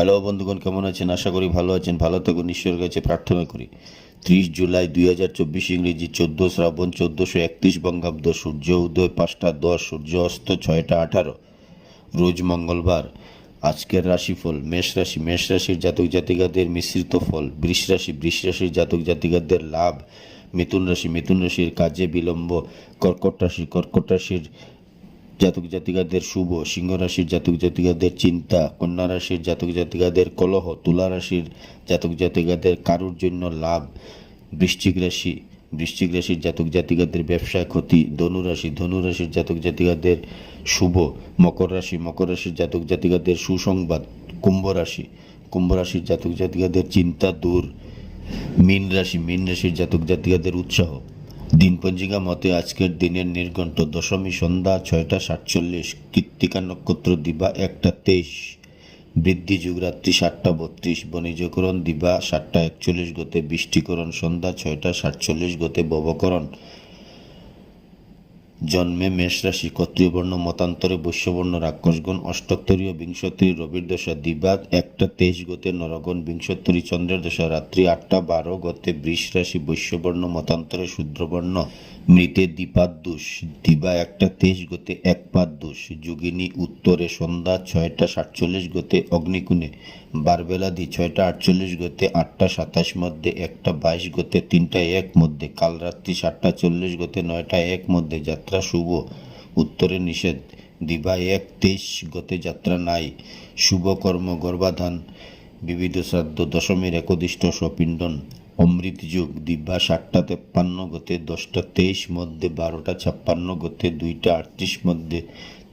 Hello বন্ধুগণ, কেমন আছেন? আশা করি ভালো আছেন। ভালো থাকুন, ঈশ্বরের কাছে প্রার্থনা করি। ত্রিশ জুলাই দুই হাজার চব্বিশ ইংরেজি চোদ্দ শ্রাবণ চোদ্দোশো একত্রিশ বঙ্গাব্দ, সূর্য উদয় পাঁচটা দশ, সূর্য অস্ত ছয়টা আঠারো। রোজ মঙ্গলবার, আজকের রাশিফল, মেষ রাশি। মেষ রাশির জাতক জাতিকাদের মিশ্রিত ফল, বৃষ রাশি। বৃষ রাশির জাতক জাতিকাদের লাভ, মিথুন রাশি। মিথুন রাশির কাজে বিলম্ব, কর্কট রাশি। কর্কট রাশির জাতক জাতিকাদের শুভ, সিংহ রাশির জাতক জাতিকাদের চিন্তা, কন্যা রাশির জাতক জাতিকাদের কলহ, তুলা রাশির জাতক জাতিকাদের কারুর জন্য লাভ, বৃশ্চিক রাশি, বৃশ্চিক রাশির জাতক জাতিকাদের ব্যবসায় ক্ষতি ধনুরাশি ধনুরাশির জাতক জাতিকাদের শুভ, মকর রাশি, মকর রাশির জাতক জাতিকাদের সুসংবাদ, কুম্ভ রাশি, কুম্ভ রাশির জাতক জাতিকাদের চিন্তা দূর, মীন রাশি, মীন রাশির জাতক জাতিকাদের উৎসাহ। দিনপঞ্জিকা মতে আজকের দিনের নির্ঘণ্ট দশমী সন্ধ্যা ছয়টা সাতচল্লিশ, কৃত্তিকা নক্ষত্র দিবা একটা তেইশ, বৃদ্ধি যুগরাত্রি সাতটা বত্রিশ, বণিজকরণ দিবা সাতটা একচল্লিশ গতে বৃষ্টিকরণ সন্ধ্যা ছয়টা সাতচল্লিশ গতে ববকরণ জন্মে মেষ রাশি ক্ষত্রিয় বর্ণ মতান্তরে বৈশ্যবর্ণ রাক্ষসগণ অষ্টোত্তরীয় বিংশোত্তরী রবির দশা দিবাদ একটা তেইশ গতে নরগণ বিংশোত্তরী চন্দ্রের দশা, রাত্রি আটটা বারো গতে বৃষ রাশি, বৈশ্যবর্ণ, মতান্তরে শূদ্রবর্ণ, মৃতে দীপাদ্দুষ দিবা একটা তেইশ গতে এক পাদ্দুষ যোগিনী উত্তরে সন্ধ্যা ছয়টা সাতচল্লিশ গতে অগ্নিকুণে, বারবেলাদি ছয়টা আটচল্লিশ গতে আটটা সাতাশ মধ্যে একটা বাইশ গতে তিনটা এক মধ্যে কাল রাত্রি সাতটা চল্লিশ গতে নয়টা এক মধ্যে, যাত্রা শুভ। উত্তরে নিষেধ দিবা এক তেইশ গতে যাত্রা নাই। শুভ কর্ম গর্ভাধান, বিবিধ শ্রাদ্ধ দশমীর একদিষ্ট স্বপিণ্ডন। অমৃত যুগ দিব্যা সাতটা তেপ্পান্ন গতে দশটা তেইশ মধ্যে বারোটা ছাপ্পান্ন গতে দুইটা আটত্রিশ মধ্যে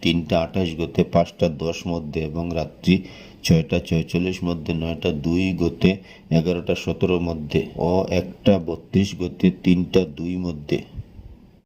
তিনটা আঠাশ গতে পাঁচটা দশ মধ্যে এবং রাত্রি ছয়টা ছয়চল্লিশ মধ্যে নয়টা দুই গতে এগারোটা সতেরো মধ্যে ও একটা বত্রিশ গতে তিনটা দুই মধ্যে।